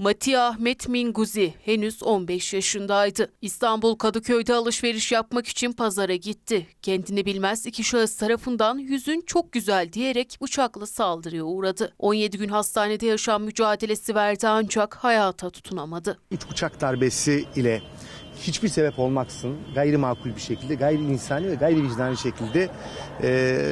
Mati Ahmet Minguzi henüz 15 yaşındaydı. İstanbul Kadıköy'de alışveriş yapmak için pazara gitti. Kendini bilmez iki şahıs tarafından yüzün çok güzel diyerek bıçakla saldırıya uğradı. 17 gün hastanede yaşam mücadelesi verdi ancak hayata tutunamadı. Üç bıçak darbesi ile hiçbir sebep olmaksın gayri makul bir şekilde, gayri insani ve gayri vicdani şekilde e,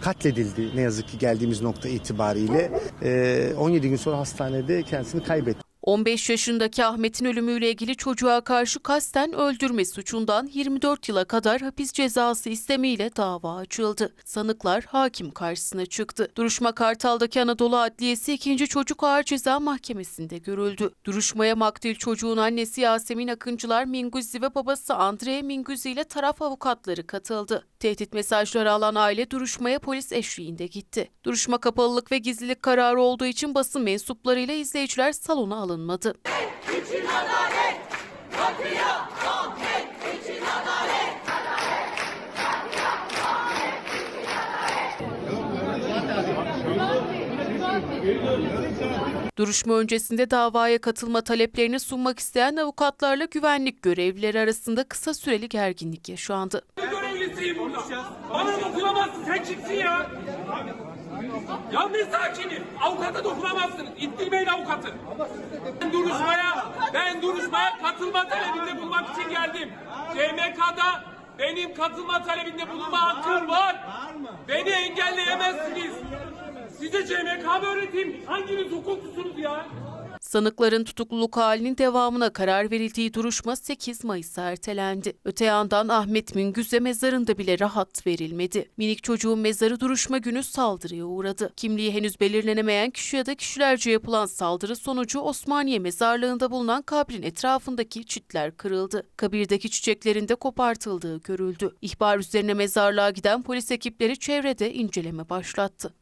katledildi. Ne yazık ki geldiğimiz nokta itibariyle. E, 17 gün sonra hastanede kendisini kaybetti. 15 yaşındaki Ahmet'in ölümüyle ilgili çocuğa karşı kasten öldürme suçundan 24 yıla kadar hapis cezası istemiyle dava açıldı. Sanıklar hakim karşısına çıktı. Duruşma Kartal'daki Anadolu Adliyesi 2. Çocuk Ağır Ceza Mahkemesi'nde görüldü. Duruşmaya maktul çocuğun annesi Yasemin Akıncılar Minguzi ve babası Andre Minguzi ile taraf avukatları katıldı. Tehdit mesajları alan aile duruşmaya polis eşliğinde gitti. Duruşma kapalılık ve gizlilik kararı olduğu için basın mensuplarıyla izleyiciler salona alınmadı. Duruşma öncesinde davaya katılma taleplerini sunmak isteyen avukatlarla güvenlik görevlileri arasında kısa süreli gerginlik yaşandı. Görevlisiyim burada. Bana dokunamazsın. Sen kimsin ya? Ya ne sakinim? Avukata dokunamazsın. İttirmeyin avukatı. Ben duruşmaya, ben duruşmaya katılma talebinde bulunmak için geldim. CMK'da benim katılma talebinde bulunma hakkım var. Beni engelleyemezsiniz. Size CMK mı öğreteyim? Hanginiz hukukçusunuz ya? Sanıkların tutukluluk halinin devamına karar verildiği duruşma 8 Mayıs'a ertelendi. Öte yandan Ahmet Mingüz'e mezarında bile rahat verilmedi. Minik çocuğun mezarı duruşma günü saldırıya uğradı. Kimliği henüz belirlenemeyen kişi ya da kişilerce yapılan saldırı sonucu Osmaniye mezarlığında bulunan kabrin etrafındaki çitler kırıldı. Kabirdeki çiçeklerin de kopartıldığı görüldü. İhbar üzerine mezarlığa giden polis ekipleri çevrede inceleme başlattı.